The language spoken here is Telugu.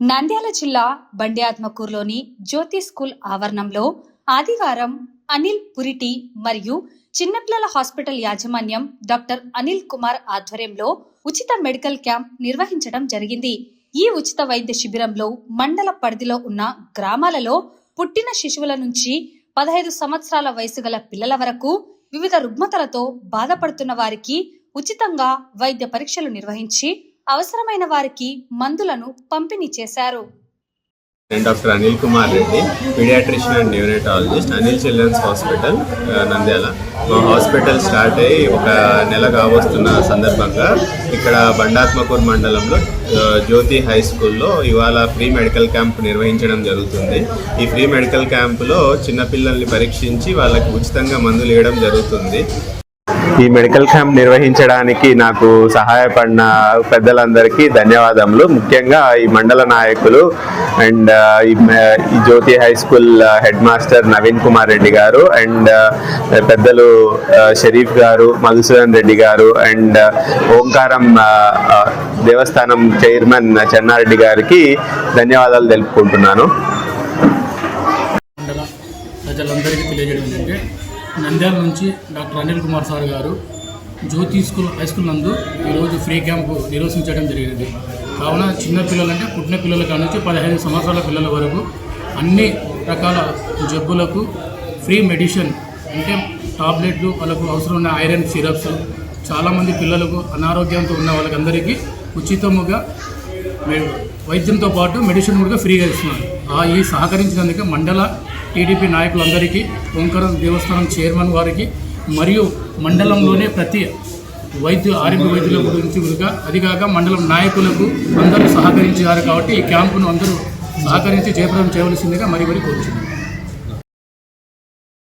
నంద్యాల జిల్లా బండియాత్మకూర్లోని జ్యోతి స్కూల్ ఆవరణంలో ఆదివారం అనిల్ పురిటి మరియు చిన్నపిల్లల హాస్పిటల్ యాజమాన్యం డాక్టర్ అనిల్ కుమార్ ఆధ్వర్యంలో ఉచిత మెడికల్ క్యాంప్ నిర్వహించడం జరిగింది. ఈ ఉచిత వైద్య శిబిరంలో మండల పరిధిలో ఉన్న గ్రామాలలో పుట్టిన శిశువుల నుంచి పదహైదు సంవత్సరాల వయసు గల పిల్లల వరకు వివిధ రుగ్మతలతో బాధపడుతున్న వారికి ఉచితంగా వైద్య పరీక్షలు నిర్వహించి అవసరమైన వారికి మందులను పంపిణీ చేశారు. Doctor Anil Kumar Reddy paediatrician and neurologist Anil children's hospital Nandyal. మా హాస్పిటల్ స్టార్ట్ అయ్యి ఒక నెల కావస్తున్న సందర్భంగా ఇక్కడ బండాత్మకూర్ మండలంలో జ్యోతి హై స్కూల్లో ఇవాళ ఫ్రీ మెడికల్ క్యాంప్ నిర్వహించడం జరుగుతుంది. ఈ ఫ్రీ మెడికల్ క్యాంపులో చిన్నపిల్లల్ని పరీక్షించి వాళ్ళకి ఉచితంగా మందులు ఇవ్వడం జరుగుతుంది. ఈ మెడికల్ క్యాంప్ నిర్వహించడానికి నాకు సహాయపడిన పెద్దలందరికీ ధన్యవాదములు. ముఖ్యంగా ఈ మండల నాయకులు అండ్ ఈ Jyothi high school head master Naveen Kumar Reddy garu and పెద్దలు షరీఫ్ గారు Madhusudan Reddy garu and Omkaram Devasthanam chairman Chennareddy గారికి ధన్యవాదాలు తెలుపుకుంటున్నాను. ప్రజలందరికీ తెలియజేయడం ఏంటంటే నంద్యాల నుంచి డాక్టర్ అనిల్ కుమార్ సార్ గారు జ్యోతి స్కూల్ హై స్కూల్ నందు ఈరోజు ఫ్రీ క్యాంపు నిర్వహించడం జరిగింది. కావున చిన్న పిల్లలంటే పుట్టిన పిల్లల కాడ నుంచి పదహైదు సంవత్సరాల పిల్లల వరకు అన్ని రకాల జబ్బులకు ఫ్రీ మెడిసిన్ అంటే టాబ్లెట్లు వాళ్ళకు అవసరం ఉన్న ఐరన్ సిరప్స్ చాలామంది పిల్లలకు అనారోగ్యంతో ఉన్న వాళ్ళకందరికీ ఉచితముగా వైద్యంతో పాటు మెడిసిన్ కూడా ఫ్రీగా ఇస్తున్నారు. ఈ సహకరించినందుకు మండల టీడీపీ నాయకులందరికీ ఓంకారం దేవస్థానం చైర్మన్ వారికి మరియు మండలంలోనే ప్రతి వైద్య ఆరోగ్య వైద్యుల గురించి కూడా అదిగాక మండలం నాయకులకు అందరూ సహకరించారు కాబట్టి ఈ క్యాంపును అందరూ సహకరించి జయప్రదం చేయవలసిందిగా మరి మరి కోరుచున్నాను.